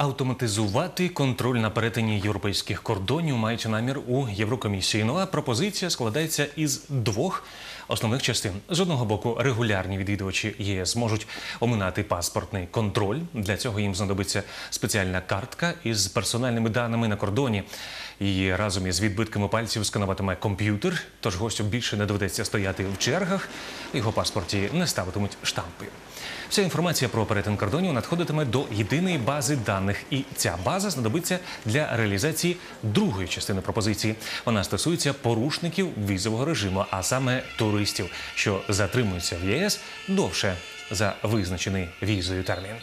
Автоматизувати контроль на перетині європейських кордонів мають намір у Єврокомісії. Нова пропозиція складається із двох основних частин. З одного боку, регулярні відвідувачі ЄС можуть оминати паспортний контроль. Для цього їм знадобиться спеціальна картка із персональними даними на кордоні. Її разом із відбитками пальців скануватиме комп'ютер, тож гостю більше не доведеться стояти в чергах. Його паспорті не ставитимуть штампи. Вся інформація про перетин кордонів надходитиме до єдиної бази даних, і ця база знадобиться для реалізації другої частини пропозиції. Вона стосується порушників візового режиму, а саме туристів, що затримуються в ЄС довше за визначений візою термін.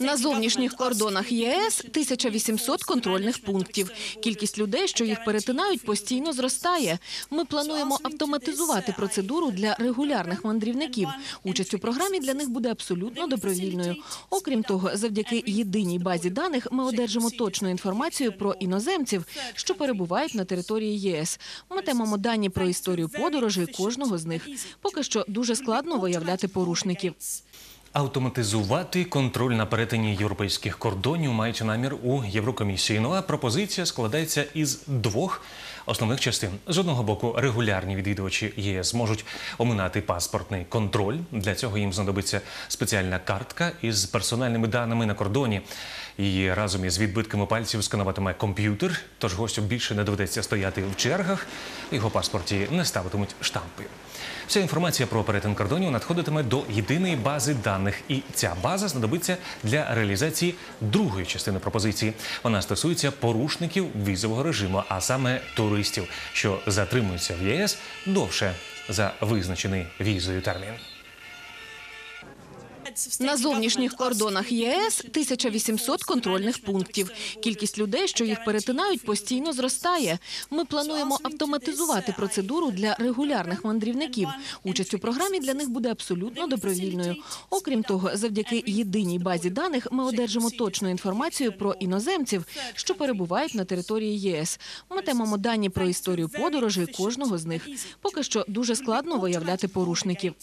На зовнішніх кордонах ЄС 1800 контрольних пунктів. Кількість людей, що їх перетинають, постійно зростає. Ми плануємо автоматизувати процедуру для регулярних мандрівників. Участь у програмі для них буде абсолютно добровільною. Окрім того, завдяки єдиній базі даних ми одержимо точну інформацію про іноземців, що перебувають на території ЄС. Ми Матимемо дані про історію подорожей кожного з них. Поки що дуже складно виявляти порушників. Автоматизувати контроль на перетині європейських кордонів мають намір у Єврокомісії. Нова пропозиція складається із двох основних частин. З одного боку, регулярні відвідувачі ЄС можуть оминати паспортний контроль. Для цього їм знадобиться спеціальна картка із персональними даними на кордоні. Її разом із відбитками пальців скануватиме комп'ютер, тож гостю більше не доведеться стояти в чергах. Його паспорті не ставитимуть штампи. Вся інформація про перетин кордонів надходитиме до єдиної бази даних, і ця база знадобиться для реалізації другої частини пропозиції. Вона стосується порушників візового режиму, а саме туристів, що затримуються в ЄС довше за визначений візою термін. На зовнішніх кордонах ЄС 1800 контрольних пунктів. Кількість людей, що їх перетинають, постійно зростає. Ми плануємо автоматизувати процедуру для регулярних мандрівників. Участь у програмі для них буде абсолютно добровільною. Окрім того, завдяки єдиній базі даних ми одержимо точну інформацію про іноземців, що перебувають на території ЄС. Ми Матимемо дані про історію подорожей кожного з них. Поки що дуже складно виявляти порушників.